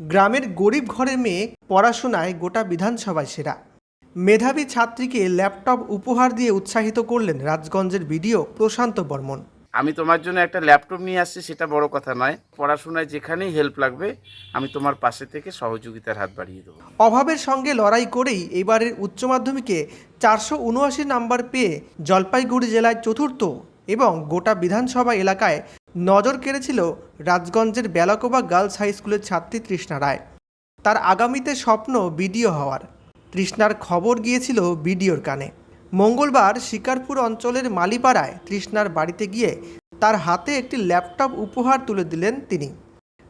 গ্রামের গরিব ঘরের মেয়ে পড়াশোনায় গোটা বিধানসভায় সেরা। মেধাবী ছাত্রীকে ল্যাপটপ উপহার দিয়ে উৎসাহিত করলেন রাজগঞ্জের বিডিও প্রশান্ত বর্মন। আমি তোমার জন্য একটা ল্যাপটপ নিয়ে আসছি সেটা বড় কথা নয়। পড়াশোনায় যেখানেই হেল্প লাগবে আমি তোমার পাশে থেকে সহযোগিতার হাত বাড়িয়ে দেবো। অভাবের সঙ্গে লড়াই করেই এবারের উচ্চ মাধ্যমিকে চারশো উনআশি নাম্বার পেয়ে জলপাইগুড়ি জেলায় চতুর্থ এবং গোটা বিধানসভা এলাকায় নজর কেড়েছিল রাজগঞ্জের বেলাকোবা গার্লস হাই স্কুলের ছাত্রী তৃষ্ণা রায়। তার আগামীতে স্বপ্ন বিডিও হওয়ার। তৃষ্ণার খবর গিয়েছিল বিডিওর কানে। মঙ্গলবার শিকারপুর অঞ্চলের মালিপাড়ায় তৃষ্ণার বাড়িতে গিয়ে তার হাতে একটি ল্যাপটপ উপহার তুলে দিলেন তিনি।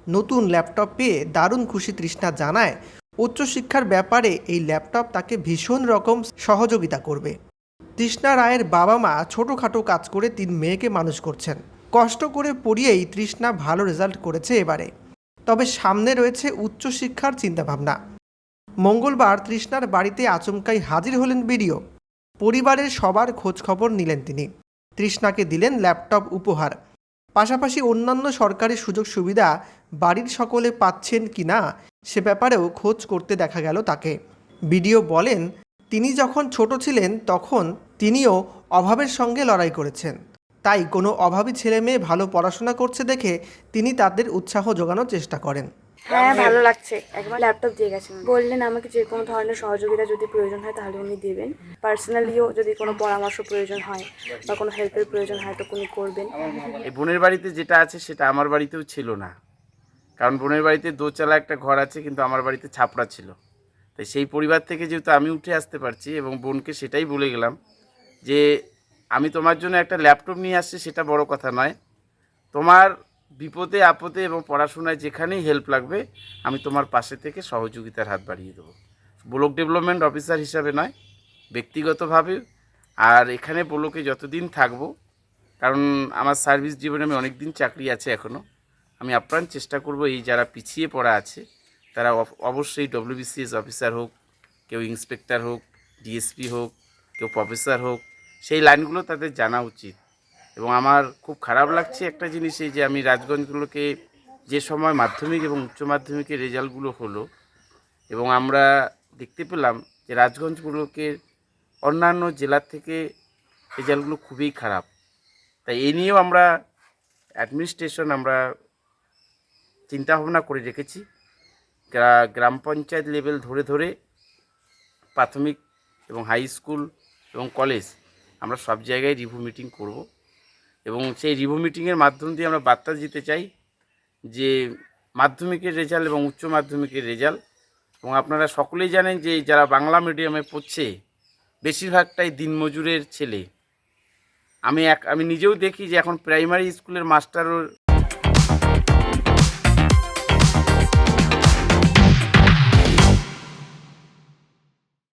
নতুন ল্যাপটপ পেয়ে দারুণ খুশি তৃষ্ণা জানায়, উচ্চশিক্ষার ব্যাপারে এই ল্যাপটপ তাকে ভীষণ রকম সহযোগিতা করবে। তৃষ্ণা রায়ের বাবা মা ছোটোখাটো কাজ করে তিন মেয়েকে মানুষ করছেন। কষ্ট করে পড়িয়েই তৃষ্ণা ভালো রেজাল্ট করেছে এবারে। তবে সামনে রয়েছে উচ্চশিক্ষার চিন্তাভাবনা। মঙ্গলবার তৃষ্ণার বাড়িতে আচমকাই হাজির হলেন বিডিও। পরিবারের সবার খোঁজখবর নিলেন তিনি। তৃষ্ণাকে দিলেন ল্যাপটপ উপহার। পাশাপাশি অন্যান্য সরকারি সুযোগ সুবিধা বাড়ির সকলে পাচ্ছেন কি না, সে ব্যাপারেও খোঁজ করতে দেখা গেল তাকে। বিডিও বলেন, তিনি যখন ছোট ছিলেন, তখন তিনিও অভাবের সঙ্গে লড়াই করেছেন। তাই কোনো অভাবী ছেলে মেয়ে ভালো পড়াশোনা করছে দেখে তিনি তাদের উৎসাহ যোগানোর চেষ্টা করেন। হ্যাঁ ভালো লাগছে। একবার ল্যাপটপ দিয়ে গেছেন বললেন আমাকে যে কোনো ধরনের সহযোগিতা যদি প্রয়োজন হয় তাহলে উনি দেবেন। পার্সোনালিও যদি কোনো পরামর্শ প্রয়োজন হয় বা কোনো হেল্পের প্রয়োজন হয় তো উনি করবেন। এই বোনের বাড়িতে যেটা আছে সেটা আমার বাড়িতেও ছিল না। কারণ বোনের বাড়িতে দোচালা একটা ঘর আছে কিন্তু আমার বাড়িতে ছাপড়া ছিল। তাই সেই পরিবার থেকে যেহেতু আমি উঠে আসতে পারছি এবং বোনকে সেটাই বলে গেলাম যে আমি তোমার জন্য একটা ল্যাপটপ নিয়ে আসছি, সেটা বড় কথা নয়। তোমার বিপদে, আপদে এবং পড়াশোনায় যেখানেই হেল্প লাগবে, আমি তোমার পাশে থেকে সহযোগিতার হাত বাড়িয়ে দেবো। ব্লক ডেভেলপমেন্ট অফিসার হিসাবে নয়, ব্যক্তিগতভাবে। আর এখানে ব্লকে যতদিন থাকব, কারণ আমার সার্ভিস জীবনে আমি অনেক দিন চাকরি আছে এখনও আমি আপ্রাণ চেষ্টা করব এই যারা পিছিয়ে পড়া আছে, তারা অব- অবশ্যই ডব্লিউবিসিএস অফিসার হোক, কেউ ইন্সপেক্টর হোক ডিএসপি হোক, কেউ প্রফেসর হোক সেই লাইনগুলো তাদের জানা উচিত। এবং আমার খুব খারাপ লাগছে একটা জিনিস এই যে আমি রাজগঞ্জগুলোকে যে সময় মাধ্যমিক এবং উচ্চ মাধ্যমিকের রেজাল্টগুলো হলো এবং আমরা দেখতে পেলাম যে রাজগঞ্জগুলোকে অন্যান্য জেলার থেকে রেজাল্টগুলো খুবই খারাপ। তাই এই নিয়েও আমরা অ্যাডমিনিস্ট্রেশন আমরা চিন্তা ভাবনা করে রেখেছি। গ্রাম পঞ্চায়েত লেভেল ধরে ধরে প্রাথমিক এবং হাই স্কুল এবং কলেজ আমরা সব জায়গায় রিভিউ মিটিং করব এবং সেই রিভিউ মিটিংয়ের মাধ্যম দিয়ে আমরা বার্তা দিতে চাই যে মাধ্যমিকের রেজাল্ট এবং উচ্চ মাধ্যমিকের রেজাল্ট এবং আপনারা সকলেই জানেন যে যারা বাংলা মিডিয়ামে পড়ছে, বেশিরভাগটাই দিনমজুরের ছেলে। আমি এক, আমি নিজেও দেখি যে এখন প্রাইমারি স্কুলের মাস্টারও